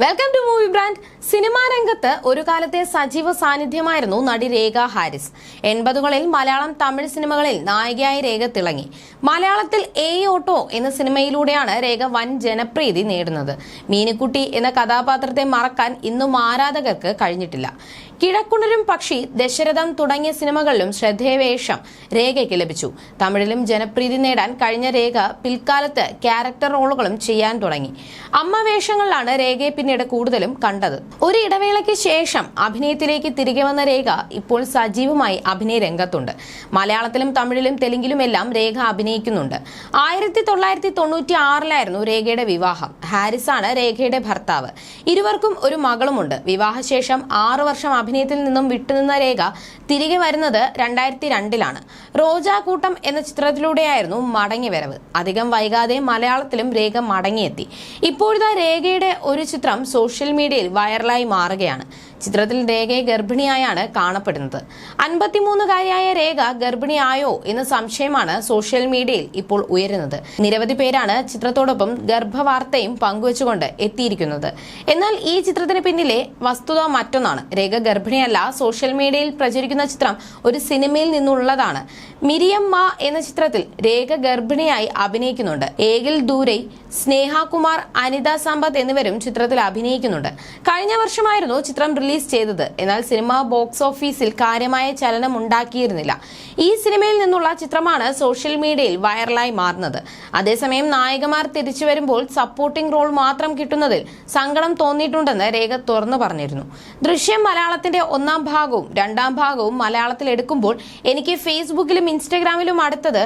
Welcome to movie brand cinema രംഗത്ത് ഒരു കാലത്തെ സജീവ സാന്നിധ്യമായിരുന്നു നടി രേഖ ഹാരിസ്. എൺപതുകളിൽ മലയാളം തമിഴ് സിനിമകളിൽ നായികയായി രേഖ തിളങ്ങി. മലയാളത്തിൽ എ ഓട്ടോ എന്ന സിനിമയിലൂടെയാണ് രേഖ വൻ ജനപ്രീതി നേടുന്നത്. മീനുക്കുട്ടി എന്ന കഥാപാത്രത്തെ മറക്കാൻ ഇന്നും ആരാധകർക്ക് കഴിഞ്ഞിട്ടില്ല. കിഴക്കുണരും പക്ഷി ദശരഥം തുടങ്ങിയ സിനിമകളിലും ശ്രദ്ധേയവേഷം രേഖയ്ക്ക് ലഭിച്ചു. തമിഴിലും ജനപ്രീതി നേടാൻ കഴിഞ്ഞ രേഖ പിൽക്കാലത്ത് ക്യാരക്ടർ റോളുകളും ചെയ്യാൻ തുടങ്ങി. അമ്മ വേഷങ്ങളിലാണ് രേഖയെ പിന്നീട് കൂടുതലും കണ്ടത്. ഒരു ഇടവേളയ്ക്ക് ശേഷം അഭിനയത്തിലേക്ക് തിരികെ വന്ന രേഖ ഇപ്പോൾ സജീവമായി അഭിനയ രംഗത്തുണ്ട്. മലയാളത്തിലും തമിഴിലും തെലുങ്കിലുമെല്ലാം രേഖ അഭിനയിക്കുന്നുണ്ട്. ആയിരത്തി തൊള്ളായിരത്തി തൊണ്ണൂറ്റി ആറിലായിരുന്നു രേഖയുടെ വിവാഹം. ഹാരിസാണ് രേഖയുടെ ഭർത്താവ്. ഇരുവർക്കും ഒരു മകളുമുണ്ട്. വിവാഹശേഷം ആറു വർഷം അഭിനയത്തിൽ നിന്നും വിട്ടുനിന്ന രേഖ തിരികെ വരുന്നത് രണ്ടായിരത്തി രണ്ടിലാണ് റോജാക്കൂട്ടം എന്ന ചിത്രത്തിലൂടെയായിരുന്നു മടങ്ങി വരവ് അധികം വൈകാതെ മലയാളത്തിലും രേഖ മടങ്ങിയെത്തി. ഇപ്പോഴത്തെ രേഖയുടെ ഒരു ചിത്രം സോഷ്യൽ മീഡിയയിൽ വൈറലായി മാറുകയാണ്. ചിത്രത്തിൽ രേഖയെ ഗർഭിണിയായാണ് കാണപ്പെടുന്നത്. അൻപത്തിമൂന്നുകാരിയായ രേഖ ഗർഭിണിയായോ എന്ന സംശയമാണ് സോഷ്യൽ മീഡിയയിൽ ഇപ്പോൾ ഉയരുന്നത്. നിരവധി പേരാണ് ചിത്രത്തോടൊപ്പം ഗർഭവാർത്തയും പങ്കുവച്ചുകൊണ്ട് എത്തിയിരിക്കുന്നത്. എന്നാൽ ഈ ചിത്രത്തിന് പിന്നിലെ വസ്തുത മറ്റൊന്നാണ്. രേഖ ഗർഭിണിയല്ല സോഷ്യൽ മീഡിയയിൽ പ്രചരിക്കുന്ന ചിത്രം ഒരു സിനിമയിൽ നിന്നുള്ളതാണ്. മിരിയമ്മ എന്ന ചിത്രത്തിൽ രേഖ ഗർഭിണിയായി അഭിനയിക്കുന്നുണ്ട്. ഏകിൽ ദൂരൈ സ്നേഹകുമാർ അനിത സമ്പത്ത് എന്നിവരും ചിത്രത്തിൽ അഭിനയിക്കുന്നുണ്ട്. കഴിഞ്ഞ വർഷമായിരുന്നു ചിത്രം റിലീസ് ചെയ്തത്. എന്നാൽ സിനിമ ബോക്സ് ഓഫീസിൽ കാര്യമായ ചലനം ഉണ്ടാക്കിയിരുന്നില്ല. ഈ സിനിമയിൽ നിന്നുള്ള ചിത്രമാണ് സോഷ്യൽ മീഡിയയിൽ വൈറലായി മാറുന്നത്. അതേസമയം നായകമാർ തിരിച്ചു വരുമ്പോൾ സപ്പോർട്ടിംഗ് റോൾ മാത്രം കിട്ടുന്നതിൽ സങ്കടം തോന്നിയിട്ടുണ്ടെന്ന് രേഖ തുറന്നു പറഞ്ഞിരുന്നു. ദൃശ്യം മലയാളത്തിന്റെ ഒന്നാം ഭാഗവും രണ്ടാം ഭാഗവും മലയാളത്തിൽ എടുക്കുമ്പോൾ എനിക്ക് ഫേസ്ബുക്കിലും ഇൻസ്റ്റഗ്രാമിലും അടുത്തത്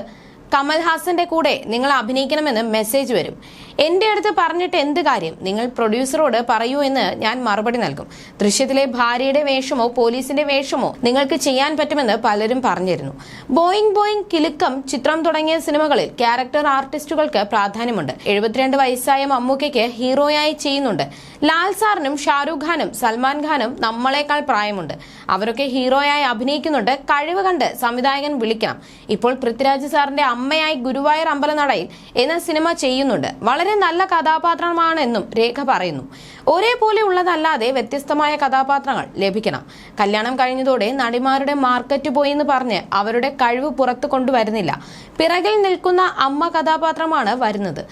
കമൽഹാസന്റെ കൂടെ നിങ്ങൾ അഭിനയിക്കണമെന്ന് മെസ്സേജ് വരും. എന്റെ അടുത്ത് പറഞ്ഞിട്ട് എന്ത് കാര്യം? നിങ്ങൾ പ്രൊഡ്യൂസറോട് പറയൂ എന്ന് ഞാൻ മറുപടി നൽകും. ദൃശ്യത്തിലെ ഭാര്യയുടെ വേഷമോ പോലീസിന്റെ വേഷമോ നിങ്ങൾക്ക് ചെയ്യാൻ പറ്റുമെന്ന് പലരും പറഞ്ഞിരുന്നു. ബോയിങ് ബോയിങ് കിലുക്കം ചിത്രം തുടങ്ങിയ സിനിമകളിൽ ക്യാരക്ടർ ആർട്ടിസ്റ്റുകൾക്ക് പ്രാധാന്യമുണ്ട്. എഴുപത്തിരണ്ട് വയസ്സായ മമ്മൂക്കയ്ക്ക് ഹീറോയായി ചെയ്യുന്നുണ്ട്. ലാൽ സാറിനും ഷാരൂഖ് ഖാനും സൽമാൻ ഖാനും നമ്മളെക്കാൾ പ്രായമുണ്ട്. അവരൊക്കെ ഹീറോയായി അഭിനയിക്കുന്നുണ്ട്. കഴിവ് കണ്ട് സംവിധായകൻ വിളിക്കണം ഇപ്പോൾ പൃഥ്വിരാജ് സാറിന്റെ അമ്മയായി ഗുരുവായൂർ അമ്പലനടയിൽ എന്ന സിനിമ ചെയ്യുന്നുണ്ട്. വളരെ നല്ല കഥാപാത്രമാണെന്നും രേഖ പറയുന്നു. ഒരേപോലെ ഉള്ളതല്ലാതെ വ്യത്യസ്തമായ കഥാപാത്രങ്ങൾ ലഭിക്കണം. കല്യാണം കഴിഞ്ഞതോടെ നടിമാരുടെ മാർക്കറ്റ് പോയി എന്ന് പറഞ്ഞ് അവരുടെ കഴിവ് പുറത്തു കൊണ്ടുവരുന്നില്ല. പിറകിൽ നിൽക്കുന്ന അമ്മ കഥാപാത്രമാണ് വരുന്നത്.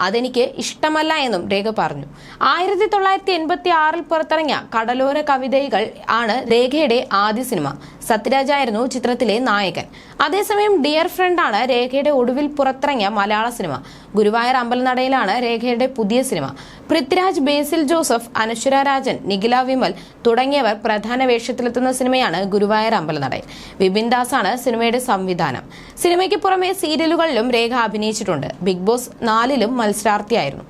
അതെനിക്ക് ഇഷ്ടമല്ല എന്നും രേഖ പറഞ്ഞു. ആയിരത്തി തൊള്ളായിരത്തി എൺപത്തി ആറിൽ പുറത്തിറങ്ങിയ കടലോര കവിതകൾ ആണ് രേഖയുടെ ആദ്യ സിനിമ. സത്യരാജായിരുന്നു ചിത്രത്തിലെ നായകൻ. അതേസമയം ഡിയർ ഫ്രണ്ടാണ് രേഖയുടെ ഒടുവിൽ പുറത്തിറങ്ങിയ മലയാള സിനിമ. ഗുരുവായൂർ അമ്പലനടയിലാണ് രേഖയുടെ പുതിയ സിനിമ. പൃഥ്വിരാജ് ബേസിൽ ജോസഫ് അനശ്വര രാജൻ നിഖില വിമൽ തുടങ്ങിയവർ പ്രധാന വേഷത്തിലെത്തുന്ന സിനിമയാണ് ഗുരുവായൂർ അമ്പലനടയിൽ വിപിൻ ദാസാണ് സിനിമയുടെ സംവിധാനം. സിനിമയ്ക്ക് പുറമെ സീരിയലുകളിലും രേഖ അഭിനയിച്ചിട്ടുണ്ട്. ബിഗ് ബോസ് നാലിലും മത്സരാർത്ഥിയായിരുന്നു.